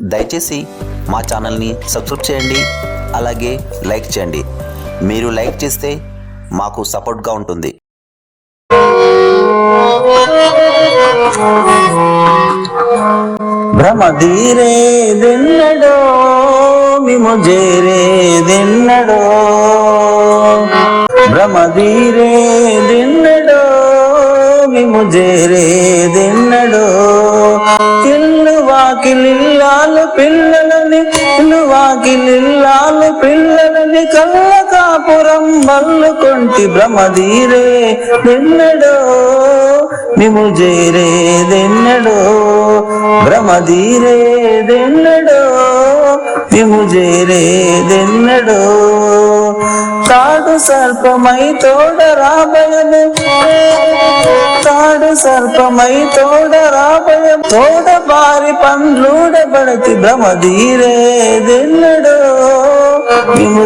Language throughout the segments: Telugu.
దయచేసి మా ఛానల్ని సబ్స్క్రైబ్ చేయండి అలాగే లైక్ చేయండి. మీరు లైక్ చేస్తే మాకు సపోర్ట్గా ఉంటుంది. భ్రమధీరేదెన్నడో మిము చేరేదెన్నడో భ్రమధీరేదెన్నడో మిము చేరేదెన్నడో వాకిలిల్లాలు పిల్లలని ఇల్లు వాకిలిల్లాలు పిల్లలని కళ్ళ కాపురం మల్లు కొంటి భ్రమధీరే నిన్నడో మిము చేరేదెన్నడో భ్రమధీరేదెన్నడో మిము చేరేదెన్నడో తాడు సర్పమై తోడ రాబయను సర్పమై తోడ రాబయ తోడ పారి పండ్లూడబడతి భ్రమధీరేదెన్నడో మిము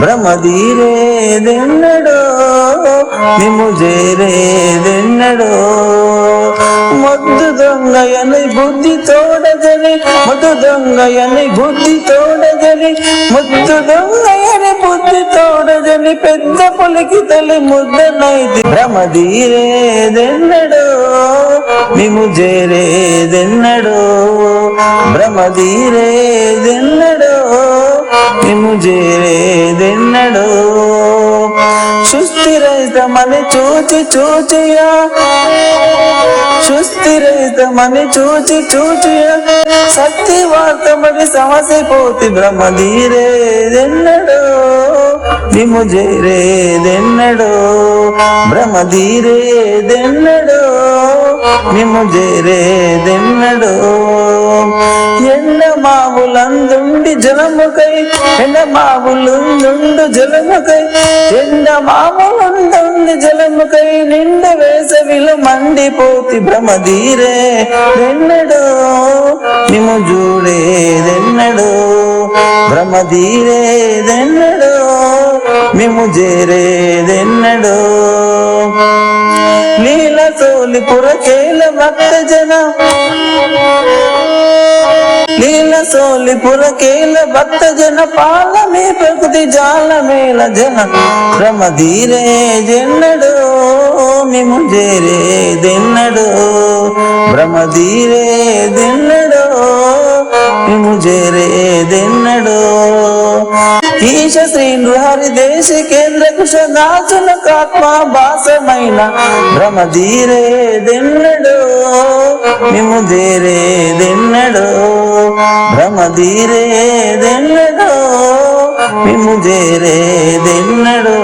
భ్రమధీరేదెన్నడో మిము చేరేదెన్నడో మొద్దు దొంగయని బుద్ధి తోడదని మొద్దు దొంగయని బుద్ధి తోడదని ముద్దు దొంగయని బుద్ధి తోడదని పెద్ద పులికి తల్లి ముద్దనైది. భ్రమదీరేదెన్నడో మేము చేరేదెన్నడో భ్రమదీరేదెన్నడో మేము చేరేదెన్నడో సుస్థిరైతమని చూచి చూచియా సుస్థిరైతమని చూచి చూచియా సత్యవార్తమని సమస్య పోతి భ్రమధీరేదెన్నడో నిము చేరేదెన్నడో భ్రమధీరేదెన్నడో నిము చేరేదెన్నడో ఎండ మావులందుండి జలముకై ఎండ మావులుందుండు జలముకై ఎండ మావులందుండి జలముకై నిండు వేసవిలో మండిపోతి భ్రమధీరే. దెన్నడో నిము జూడేదెన్నడో భ్రమధీరేదెన్నడో మిము చేరేదెన్నడో నీల సోలి పురకేల భక్త జన నీల సోలి పురకేల భక్త జన పాలమే ప్రకృతి జాలమేల జన భ్రమధీరే జెన్నడో మిము చేరేదెన్నడో భ్రమధీరే దెన్నడో మిము దిన్నడు ఈశ శ్రీ నృహరి దేశ కేంద్ర కుశనాచున కాత్మ భాసమైన భ్రమధీరే దిన్నడు మిము జేరే దిన్నడు భ్రమధీరే దెన్నడో మిము దేరే దెన్నడో